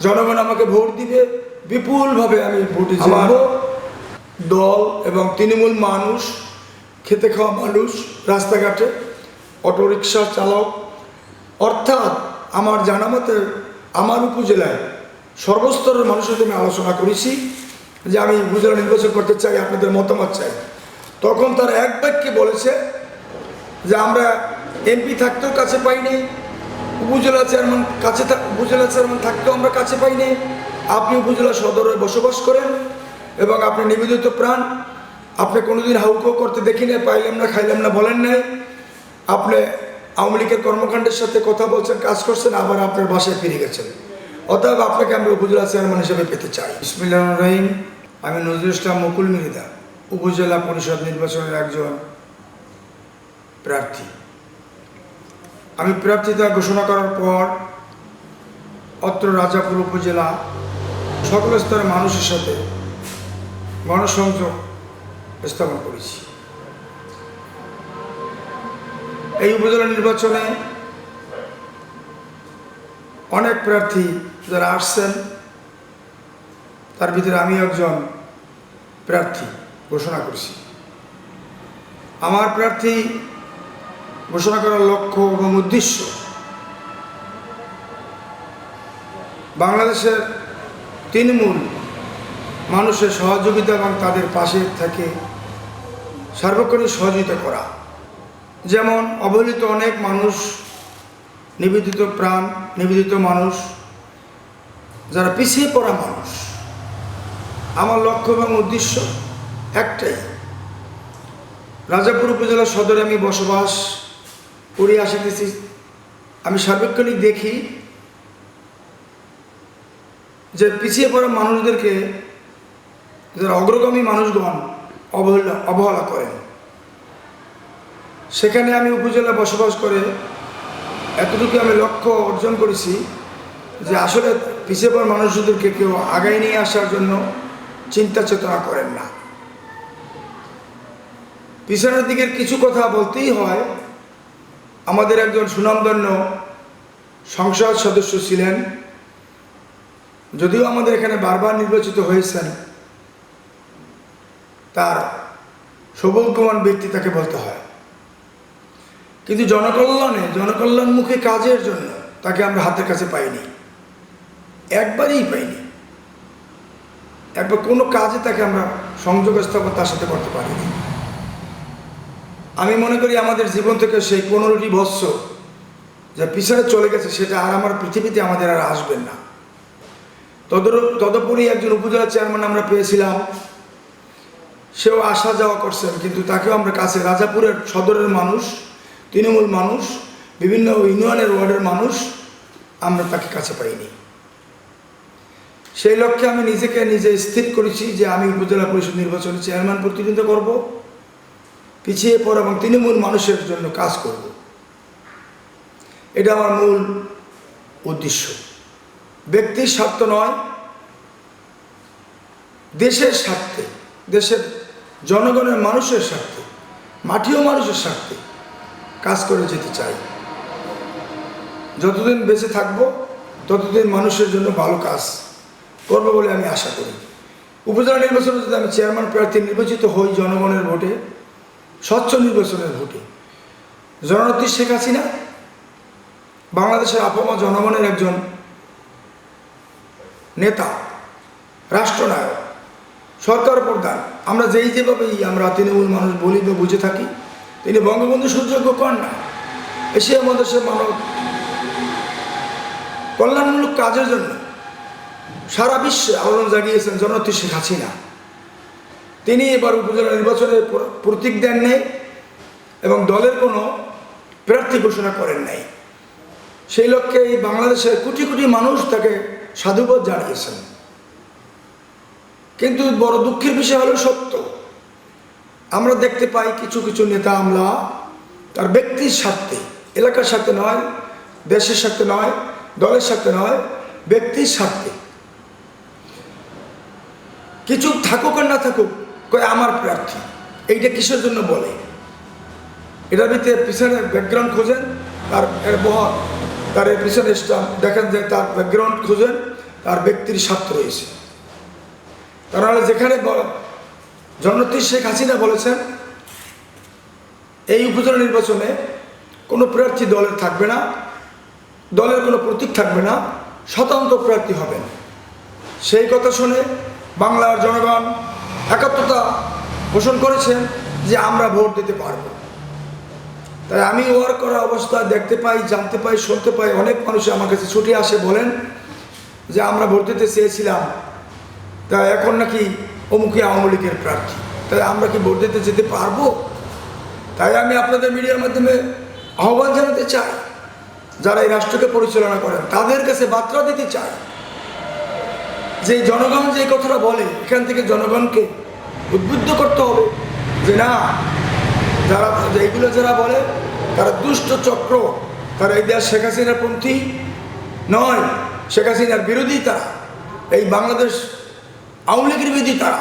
জনগণ আমাকে ভোট দিবে বিপুলভাবে আমি ভোটে আমার দল এবং তৃণমূল মানুষ খেতে খাওয়া মানুষ রাস্তাঘাটে অটোরিকশা চালক অর্থাৎ আমার জানা মতে আমার উপজেলায় সর্বস্তরের মানুষের সাথে আমি আলোচনা করেছি যে আমি উপজেলা নির্বাচন করতে চাই আপনাদের মতামত চাই। তখন তারা এক বাক্যে বলেছে যে আমরা এমপি থাকতেও কাছে পাইনি উপজেলা চেয়ারম্যান কাছে উপজেলা চেয়ারম্যান থাকতেও আমরা কাছে পাইনি আপনি উপজেলা সদরে বসবাস করেন এবং আপনি নিবেদিত প্রাণ। আপনি কোনোদিন হাউকো করতে দেখি না পাইলাম না, খাইলাম না, বলেন নাই। আপনি আওয়ামী লীগের কর্মকাণ্ডের সাথে কথা বলছেন, কাজ করছেন, আবার আপনার বাসায় ফিরে গেছেন। অতএব আপনাকে আমরা উপজেলা চেয়ারম্যান হিসেবে পেতে চাই। ইসমিল্লাহ রহিম। আমি নজরুল ইসলাম মুকুল মিহিদা, উপজেলা পরিষদ নির্বাচনের একজন প্রার্থী। আমি প্রার্থিতা ঘোষণা করার পর অত্র রাজাপুর উপজেলা সকল স্তরের মানুষের সাথে গণসংযোগ স্থাপন করেছি। এই উপজেলা নির্বাচনে অনেক প্রার্থী যারা আসছেন, তার ভিতরে আমি একজন প্রার্থী ঘোষণা করেছি। আমার প্রার্থী ঘোষণা করার লক্ষ্য এবং উদ্দেশ্য। বাংলাদেশের তৃণমূল মানুষের সহযোগিতা এবং তাদের পাশে থেকে সার্বক্ষণিক সহযোগিতা করা। যেমন, অবহেলিত অনেক মানুষ, নিবেদিত প্রাণ, নিবেদিত মানুষ, যারা পিছিয়ে পড়া মানুষ। আমার লক্ষ্য এবং উদ্দেশ্য একটাই। রাজাপুর উপজেলা সদরে আমি বসবাস করে আসিতেছি। আমি সার্বক্ষণিক দেখি যে পিছিয়ে পড়া মানুষদেরকে যারা অগ্রগামী মানুষগণ অবহেলা অবহেলা করেন। সেখানে আমি উপজেলা বসবাস করে এতটুকু আমি লক্ষ্য অর্জন করেছি যে আসলে পিছিয়ে পড়া মানুষদেরকে কেউ আগায় নিয়ে আসার জন্য চিন্তা চেতনা করেন না। পিছনের দিকের কিছু কথা বলতেই হয় আমাদের একজন সুনামধন্য সংসদ সদস্য ছিলেন। যদিও আমাদের এখানে বারবার নির্বাচিত হয়েছেন, তার সবলকুমান ব্যক্তি তাকে বলতে হয়। কিন্তু জনকল্যাণে জনকল্যাণমুখী কাজের জন্য তাকে আমরা হাতের কাছে পাইনি। একবারই পাইনি। একবার কোনো কাজে তাকে আমরা সংযোগ স্থাপন তার সাথে করতে পারিনি। আমি মনে করি আমাদের জীবন থেকে সেই পনেরোটি বৎসর যা পিছনে চলে গেছে, সেটা আর আমার পৃথিবীতে আমাদের আর আসবেন না। তদর, তদুপরি একজন উপজেলা চেয়ারম্যান আমরা পেয়েছিলাম। সেও আসা যাওয়া করছেন, কিন্তু তাকেও আমরা কাছে, রাজাপুরের সদরের মানুষ, তৃণমূল মানুষ, বিভিন্ন ইউনিয়নের ওয়ার্ডের মানুষ আমরা তাকে কাছে পাইনি। সেই লক্ষ্যে আমি নিজেকে নিজে স্থির করেছি যে আমি উপজেলা পরিষদ নির্বাচনে চেয়ারম্যান প্রতিনিধিত্ব করব। পিছিয়ে পড়া এবং তৃণমূল মানুষের জন্য কাজ করব। এটা আমার মূল উদ্দেশ্য। ব্যক্তির স্বার্থ নয়, দেশের স্বার্থে, দেশের জনগণের মানুষের স্বার্থে, মাটিও মানুষের স্বার্থে কাজ করে যেতে চাই। যতদিন বেঁচে থাকব, ততদিন মানুষের জন্য ভালো কাজ করব বলে আমি আশা করি। উপজেলা নির্বাচনে যদি আমি চেয়ারম্যান প্রার্থী নির্বাচিত হই জনগণের ভোটে স্বচ্ছ নির্বাচনের ভোটে। জননেত্রী শেখ হাসিনা বাংলাদেশের আপামা জনগণের একজন নেতা, রাষ্ট্রনায়ক, সরকার প্রধান। আমরা যেই যেভাবেই আমরা তৃণমূল মানুষ বলি বা বুঝে থাকি, তিনি বঙ্গবন্ধু সুযোগ্য কন্যা আমাদের সে মানব কল্যাণমূলক কাজের জন্য সারা বিশ্বে আলোড়ন জাগিয়েছেন জননেত্রী শেখ হাসিনা। তিনি এবার উপজেলা নির্বাচনে প্রতীক দেন নেই এবং দলের কোনো প্রার্থী ঘোষণা করেন নাই। সেই লক্ষ্যে এই বাংলাদেশের কোটি কোটি মানুষ তাকে সাধুবাদ জানিয়েছেন। কিন্তু বড় দুঃখের বিষয় হলো সত্য। আমরা দেখতে পাই কিছু কিছু নেতা আমলা তার ব্যক্তির স্বার্থে, এলাকার সাথে নয়, দেশের সাথে নয়, দলের স্বার্থে নয়, ব্যক্তির স্বার্থে। কিছু থাকুক আর না থাকুক কয়, আমার প্রার্থী। এইটা কিসের জন্য বলে? এটার ভিতরে পিছনে ব্যাকগ্রাউন্ড খোঁজেন, তার বহর, তার পিছনে স্টাম্প, দেখেন যে তার ব্যাকগ্রাউন্ড খোঁজেন, তার ব্যক্তির স্বার্থ রয়েছে। তারা যেখানে জননেত্রী শেখ হাসিনা বলেছেন, এই উপজেলা নির্বাচনে কোনো প্রার্থী দলের থাকবে না, দলের কোনো প্রতীক থাকবে না, স্বতন্ত্র প্রার্থী হবেন। সেই কথা শুনে বাংলার জনগণ একাত্মতা পোষণ করেছেন যে আমরা ভোট দিতে পারব। তাই আমি ওয়ার্ক করা অবস্থায় দেখতে পাই, জানতে পাই, শুনতে পাই, অনেক মানুষ আমার কাছে ছুটে আসে বলেন যে আমরা ভোট দিতে চেয়েছিলাম। তা এখন নাকি অমুকি আওয়ামী লীগের প্রার্থী। তাই আমরা কি ভোট দিতে যেতে পারব? তাই আমি আপনাদের মিডিয়ার মাধ্যমে আহ্বান জানাতে চাই, যারা এই রাষ্ট্রকে পরিচালনা করেন, তাদের কাছে বার্তা দিতে চাই। যে জনগণ যে কথাটা বলে, এখান থেকে জনগণকে উদ্বুদ্ধ করতে হবে যে না, যারা এইগুলো যারা বলে, তারা দুষ্ট চক্র, তারা এই দেশ শেখ হাসিনার পন্থী নয়, শেখ হাসিনার বিরোধী তারা, এই বাংলাদেশ আওয়ামী লীগের বিরোধী তারা।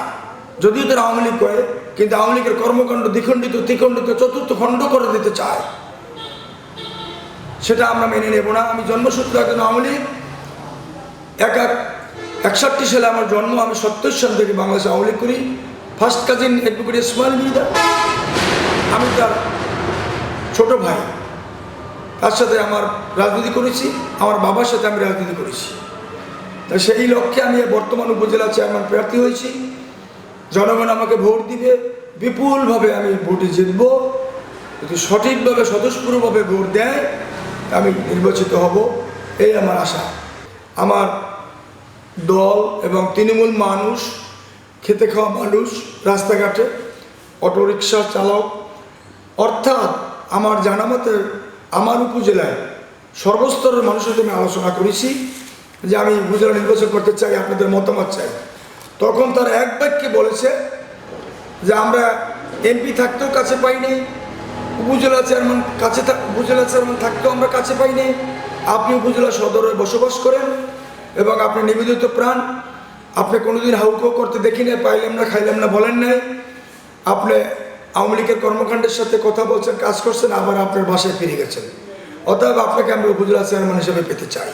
যদিও তারা আওয়ামী লীগ করে, কিন্তু আওয়ামী লীগের কর্মকাণ্ড দ্বিখণ্ডিত, ত্রিখণ্ডিত, চতুর্থ খণ্ড করে দিতে চায়। সেটা আমরা মেনে নেব না। আমি জন্মসূত্র একজন আওয়ামী লীগ, এক এক একষট্টি সালে আমার জন্ম, আমি সত্তর সাল থেকে বাংলাদেশে আওয়ামী করি। First cousin advocate Ismail Mirza আমি তার ছোট ভাই। তার সাথে আমার রাজনীতি করেছি। আমার বাবার সাথে আমি রাজনীতি করেছি। তা সেই লক্ষ্যে আমি বর্তমান উপজেলা চেয়ারম্যান প্রার্থী হয়েছি। জনগণ আমাকে ভোট দিবে। বিপুলভাবে আমি ভোটে জিতব। যদি সঠিকভাবে, স্বতঃস্ফূর্তভাবে ভোট দেয় আমি নির্বাচিত হব। এই আমার আশা। আমার দল এবং তৃণমূল মানুষ, খেতে খাওয়া মানুষ, রাস্তাঘাটে অটোরিকশা চালক অর্থাৎ আমার জানা মতে আমার উপজেলায় সর্বস্তরের মানুষের সাথে আমি আলোচনা করেছি যে আমি উপজেলা নির্বাচন করতে চাই, আপনাদের মতামত চাই। তখন তার এক বাক্যে বলেছে যে আমরা এমপি থাকতেও কাছে পাইনি, উপজেলা চেয়ারম্যান কাছে উপজেলা চেয়ারম্যান থাকতেও আমরা কাছে পাইনি। আপনি উপজেলা সদরে বসবাস করেন এবং আপনি নিবেদিত প্রাণ, আপনি কোনোদিন হাউকো করতে দেখি নাই, পাইলাম না, খাইলাম না, বলেন নাই। আপনি আওয়ামী লীগের কর্মকাণ্ডের সাথে কথা বলছেন, কাজ করছেন, আবার আপনার বাসায় ফিরে গেছেন। অতএব আপনাকে আমি উপজেলা চেয়ারম্যান হিসেবে পেতে চাই।